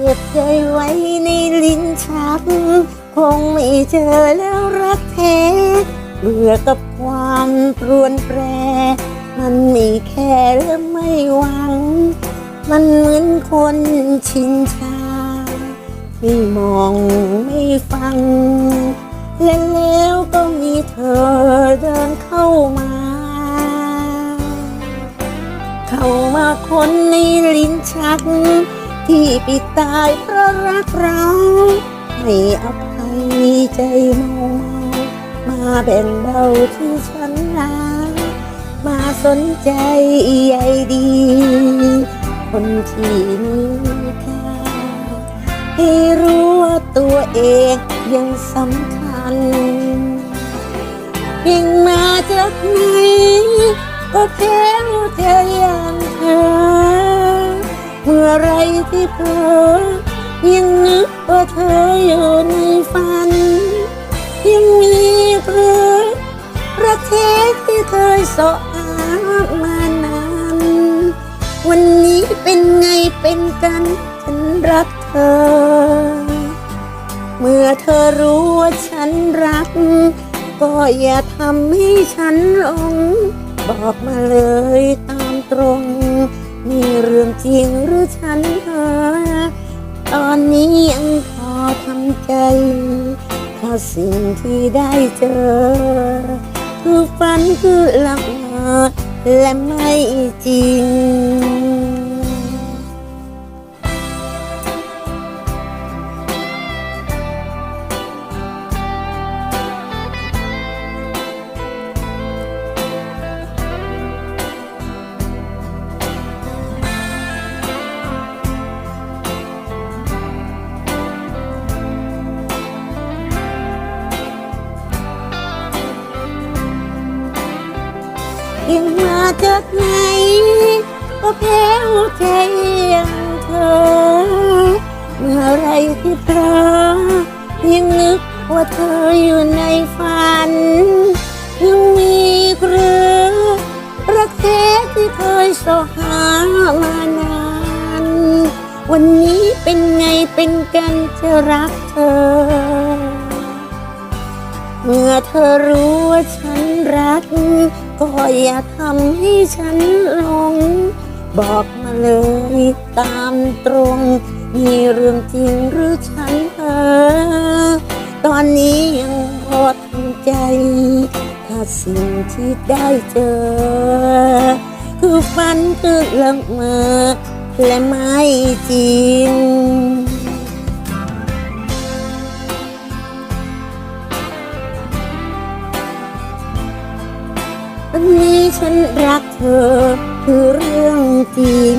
เก็บใจไว้ในลิ้นชัก คงไม่เจอแล้วรักแท้เบื่อกับความปรวนแปร มันมีแค่และไม่หวัง มันเหมือนคนชินชา ไม่มองไม่ฟัง และแล้วก็มีเธอเดินเข้ามา เข้ามาคนในลิ้นชัก ที่ปิดตายเพราะรักเราให้อภัยใจเมาเมา มาแบ่งเบาที่ฉันลามาสนใจใยดี คนที่มีค่าให้รู้ว่าตัวเองยังสำคัญยิ่งมาจากไหนก็แพ้ใจอย่างเธอ เมื่อไรที่เธอยังนึกว่าเธออยู่ในฝัน ยังมีเรือรักแท้ที่เคยสอหามานาน วันนี้เป็นไงเป็นกัน ฉันรักเธอ เมื่อเธอรู้ว่าฉันรัก ก็อย่าทำให้ฉันหลง บอกมาเลยตามตรง มีเรื่องจริงหรือฉันหา ตอนนี้ยังพอทำใจเพราสิ่งที่ได้เจอ คือฝันคือหลับเมอและไม่จริง ยังมาจากไหนก็แพ้วใจอย่างเธอ เมื่อไรที่เธอยังนึกว่าเธออยู่ในฝัน ยังมีเกลือรักแท้ที่เคยสอหามานาน วันนี้เป็นไงเป็นกันจะรักเธอ เมื่อเธอรู้ว่าฉันรัก ก็อย่าทำให้ฉันหลง บอกมาเลยตามตรง มีเรื่องจริงหรือฉันเออ ตอนนี้ยังพอทำใจ ถ้าสิ่งที่ได้เจอ คือฝันคือละเมอและไม่จริง อันนี้ฉันรักเธอคือเรื่องจริง